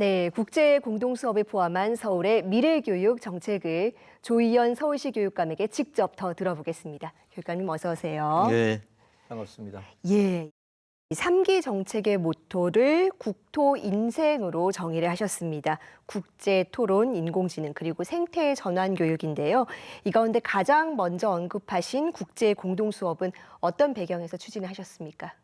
네, 국제 공동 수업을 포함한 서울의 미래 교육 정책을 조희연 서울시 교육감에게 직접 더 들어보겠습니다. 교육감님 어서 오세요. 네, 반갑습니다. 예. 삼기 정책의 모토를 국토 인생으로 정의를 하셨습니다. 국제 토론, 인공지능 그리고 생태 전환 교육인데요. 이 가운데 가장 먼저 언급하신 국제 공동 수업은 어떤 배경에서 추진을 하셨습니까?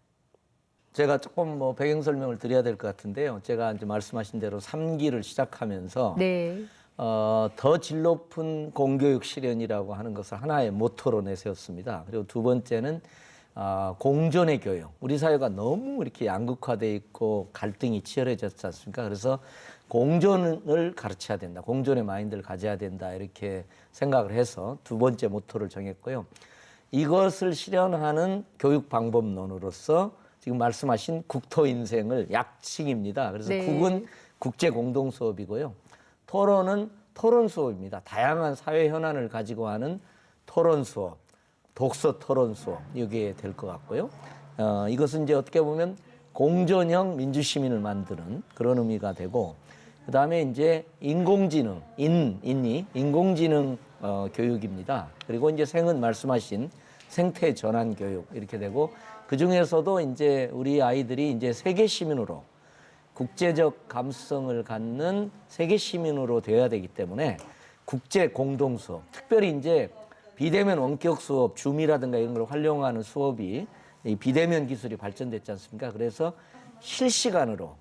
제가 조금 뭐 배경 설명을 드려야 될 것 같은데요. 제가 이제 말씀하신 대로 삼기를 시작하면서 네. 어, 더 질 높은 공교육 실현이라고 하는 것을 하나의 모토로 내세웠습니다. 그리고 두 번째는 어, 공존의 교육. 우리 사회가 너무 이렇게 양극화돼 있고 갈등이 치열해졌지 않습니까? 그래서 공존을 가르쳐야 된다. 공존의 마인드를 가져야 된다. 이렇게 생각을 해서 두 번째 모토를 정했고요. 이것을 실현하는 교육 방법론으로서 지금 말씀하신 국토 인생을 약칭입니다. 그래서 네. 국은 국제 공동 수업이고요. 토론은 토론 수업입니다. 다양한 사회 현안을 가지고 하는 토론 수업, 독서 토론 수업 이게 될것 같고요. 어, 이것은 이제 어떻게 보면 공존형 민주 시민을 만드는 그런 의미가 되고 그다음에 이제 인공지능 인 인이 인공지능 어, 교육입니다. 그리고 이제 생은 말씀하신 생태 전환 교육 이렇게 되고 그 중에서도 이제 우리 아이들이 이제 세계 시민으로 국제적 감수성을 갖는 세계 시민으로 되어야 되기 때문에 국제 공동 수업, 특별히 이제 비대면 원격 수업, 줌이라든가 이런 걸 활용하는 수업이 이 비대면 기술이 발전됐지 않습니까? 그래서 실시간으로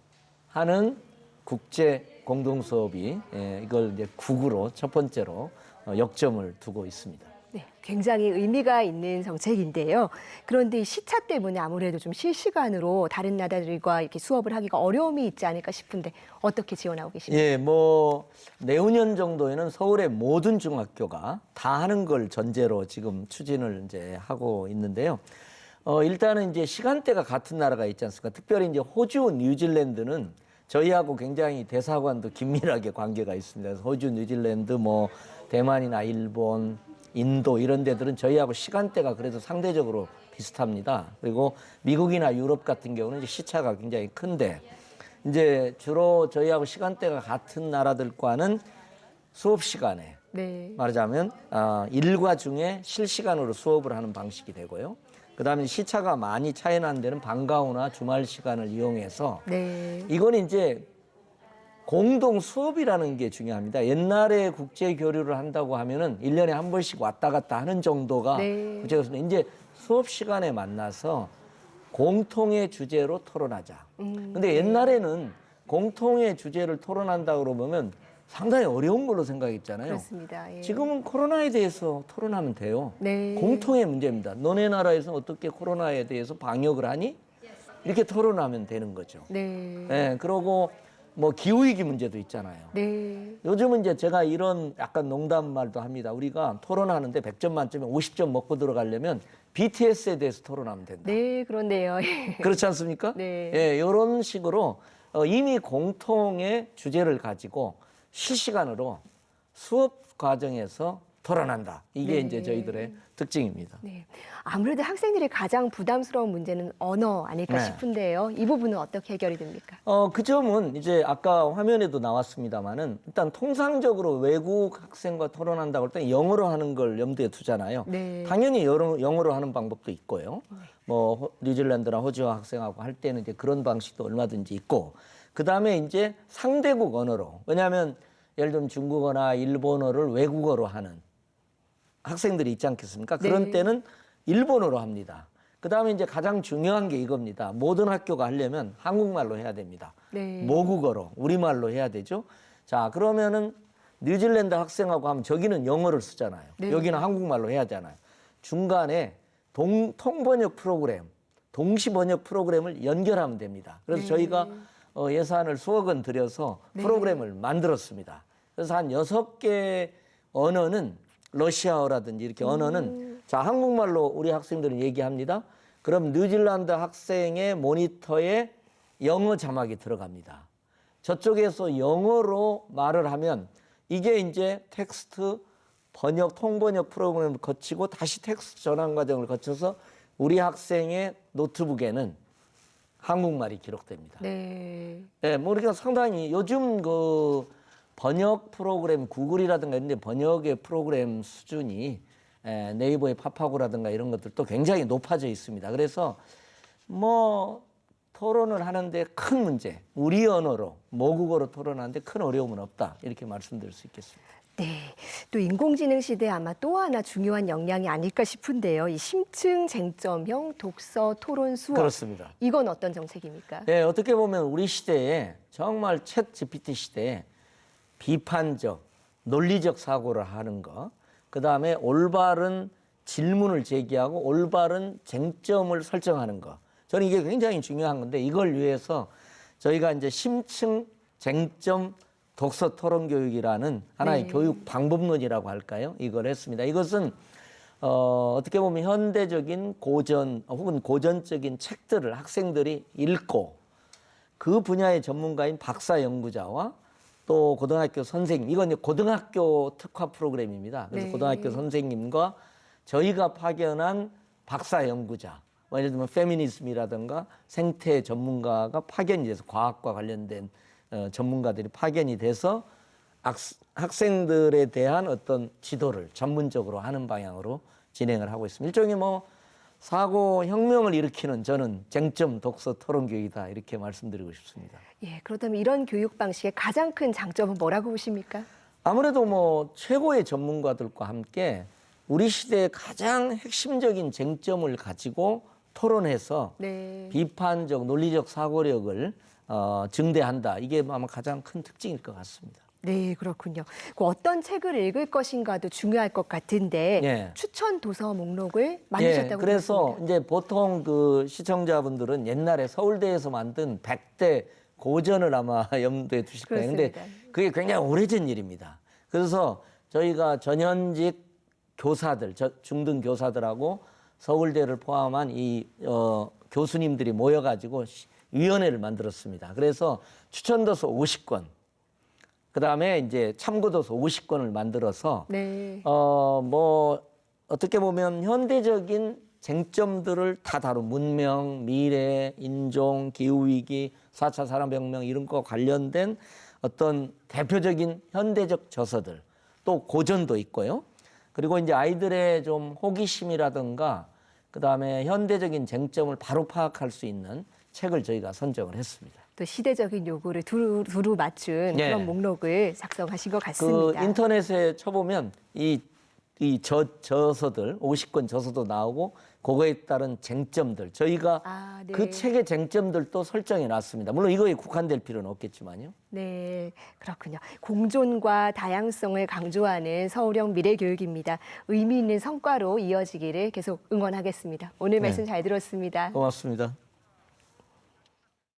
하는 국제 공동 수업이 예, 이걸 이제 국으로 첫 번째로 어, 역점을 두고 있습니다. 네, 굉장히 의미가 있는 정책인데요. 그런데 이 시차 때문에 아무래도 좀 실시간으로 다른 나라들과 이렇게 수업을 하기가 어려움이 있지 않을까 싶은데 어떻게 지원하고 계십니까? 예, 뭐 내후년 정도에는 서울의 모든 중학교가 다 하는 걸 전제로 지금 추진을 이제 하고 있는데요. 어, 일단은 이제 시간대가 같은 나라가 있지 않습니까? 특별히 이제 호주, 뉴질랜드는 저희하고 굉장히 대사관도 긴밀하게 관계가 있습니다. 그래서 호주, 뉴질랜드, 뭐 대만이나 일본, 인도 이런 데들은 저희하고 시간대가 그래도 상대적으로 비슷합니다. 그리고 미국이나 유럽 같은 경우는 이제 시차가 굉장히 큰데 이제 주로 저희하고 시간대가 같은 나라들과는 수업 시간에 네. 말하자면 아, 일과 중에 실시간으로 수업을 하는 방식이 되고요. 그다음에 시차가 많이 차이 나는 데는 방과 후나 주말 시간을 이용해서 네. 이건 이제 공동 수업이라는 게 중요합니다. 옛날에 국제 교류를 한다고 하면은 일년에한 번씩 왔다 갔다 하는 정도가 네. 국제 교류. 이제 수업 시간에 만나서 공통의 주제로 토론하자. 음, 근데 옛날에는 공통의 주제를 토론한다 그러면 상당히 어려운 걸로 생각했잖아요. 그렇습니다. 예. 지금은 코로나에 대해서 토론하면 돼요. 네. 공통의 문제입니다. 너네 나라에서 어떻게 코로나에 대해서 방역을 하니? 이렇게 토론하면 되는 거죠. 네. 예, 그러고 뭐 기후위기 문제도 있잖아요. 네. 요즘은 이제 제가 이런 약간 농담 말도 합니다. 우리가 토론하는데 100점 만점에 50점 먹고 들어가려면 BTS에 대해서 토론하면 된다. 네, 그런데요. 예. 그렇지 않습니까? 네. 예, 이런 식으로 어, 이미 공통의 주제를 가지고 실시간으로 수업 과정에서 토론한다. 이게 네. 이제 저희들의 특징입니다. 네. 아무래도 학생들이 가장 부담스러운 문제는 언어 아닐까 네. 싶은데요. 이 부분은 어떻게 해결이 됩니까? 어, 그 점은 이제 아까 화면에도 나왔습니다만은 일단 통상적으로 외국 학생과 토론한다고 할 때 영어로 하는 걸 염두에 두잖아요. 네. 당연히 영어로, 영어로 하는 방법도 있고요. 뭐 호- 뉴질랜드나 호주 학생하고 할 때는 이제 그런 방식도 얼마든지 있고 그 다음에 이제 상대국 언어로 왜냐하면 예를 들면 중국어나 일본어를 외국어로 하는 학생들이 있지 않겠습니까? 그런 네. 때는 일본어로 합니다. 그 다음에 이제 가장 중요한 게 이겁니다. 모든 학교가 하려면 한국말로 해야 됩니다. 네. 모국어로 우리말로 해야 되죠. 자 그러면은 뉴질랜드 학생하고 하면 저기는 영어를 쓰잖아요. 네. 여기는 한국말로 해야 되잖아요. 중간에 동, 통번역 프로그램, 동시 번역 프로그램을 연결하면 됩니다. 그래서 네. 저희가 어, 예산을 수억 원 들여서 네. 프로그램을 만들었습니다. 그래서 한 여섯 개 언어는 러시아어라든지 이렇게 언어는 자 한국말로 우리 학생들은 얘기합니다. 그럼 뉴질랜드 학생의 모니터에 영어 자막이 들어갑니다. 저쪽에서 영어로 말을 하면 이게 이제 텍스트 번역 통번역 프로그램을 거치고 다시 텍스트 전환 과정을 거쳐서 우리 학생의 노트북에는 한국말이 기록됩니다. 네. 예, 뭐 우리가 상당히 요즘 그 번역 프로그램 구글이라든가 이런 데 번역의 프로그램 수준이 예, 네이버의 파파고라든가 이런 것들도 굉장히 높아져 있습니다. 그래서 뭐 토론을 하는데 큰 문제, 우리 언어로 모국어로 토론하는데 큰 어려움은 없다 이렇게 말씀드릴 수 있겠습니다. 네. 또 인공지능 시대에 아마 또 하나 중요한 역량이 아닐까 싶은데요. 이 심층 쟁점형 독서 토론 수업. 그렇습니다. 이건 어떤 정책입니까? 네, 어떻게 보면 우리 시대에 정말 챗 GPT 시대에 비판적, 논리적 사고를 하는 거, 그 다음에 올바른 질문을 제기하고 올바른 쟁점을 설정하는 거. 저는 이게 굉장히 중요한 건데 이걸 위해서 저희가 이제 심층 쟁점 독서 토론 교육이라는 하나의 네. 교육 방법론이라고 할까요? 이걸 했습니다. 이것은 어, 어떻게 보면 현대적인 고전 혹은 고전적인 책들을 학생들이 읽고 그 분야의 전문가인 박사 연구자와 또 고등학교 선생님 이건 이제 고등학교 특화 프로그램입니다. 그래서 네. 고등학교 선생님과 저희가 파견한 박사 연구자 뭐 예를 들면 페미니즘이라든가 생태 전문가가 파견이 돼서 과학과 관련된 어, 전문가들이 파견이 돼서 학, 학생들에 대한 어떤 지도를 전문적으로 하는 방향으로 진행을 하고 있습니다. 일종의 뭐 사고 혁명을 일으키는 저는 쟁점 독서 토론 교육이다 이렇게 말씀드리고 싶습니다. 예, 그렇다면 이런 교육 방식의 가장 큰 장점은 뭐라고 보십니까? 아무래도 뭐 최고의 전문가들과 함께 우리 시대의 가장 핵심적인 쟁점을 가지고 토론해서 네. 비판적 논리적 사고력을 어, 증대한다. 이게 아마 가장 큰 특징일 것 같습니다. 네, 그렇군요. 그 어떤 책을 읽을 것인가도 중요할 것 같은데 예. 추천 도서 목록을 만드셨다고 예, 그래서 들었습니다. 이제 보통 그 시청자분들은 옛날에 서울대에서 만든 100대 고전을 아마 염두에 두실 거예요. 근데. 그게 굉장히 오래전 일입니다. 그래서 저희가 전현직 교사들, 저- 중등 교사들하고 서울대를 포함한 이 어, 교수님들이 모여가지고 시- 위원회를 만들었습니다. 그래서 추천도서 50권, 그 다음에 이제 참고도서 50권을 만들어서 네. 어, 뭐, 어떻게 보면 현대적인 쟁점들을 다 다룬 문명, 미래, 인종, 기후 위기, 4차 산업 혁명 이런 거 관련된 어떤 대표적인 현대적 저서들, 또 고전도 있고요. 그리고 이제 아이들의 좀 호기심이라든가 그 다음에 현대적인 쟁점을 바로 파악할 수 있는 책을 저희가 선정을 했습니다. 또 시대적인 요구를 두루, 두루 맞춘 예. 그런 목록을 작성하신 것그 같습니다. 인터넷에 쳐보면 이, 이 저, 저서들, 50권 저서도 나오고 그거에 따른 쟁점들 저희가 아, 네. 그 책의 쟁점들도 설정해 놨습니다. 물론 이거에 국한될 필요는 없겠지만요. 네, 그렇군요. 공존과 다양성을 강조하는 서울형 미래교육입니다. 의미 있는 성과로 이어지기를 계속 응원하겠습니다. 오늘 네. 말씀 잘 들었습니다. 고맙습니다.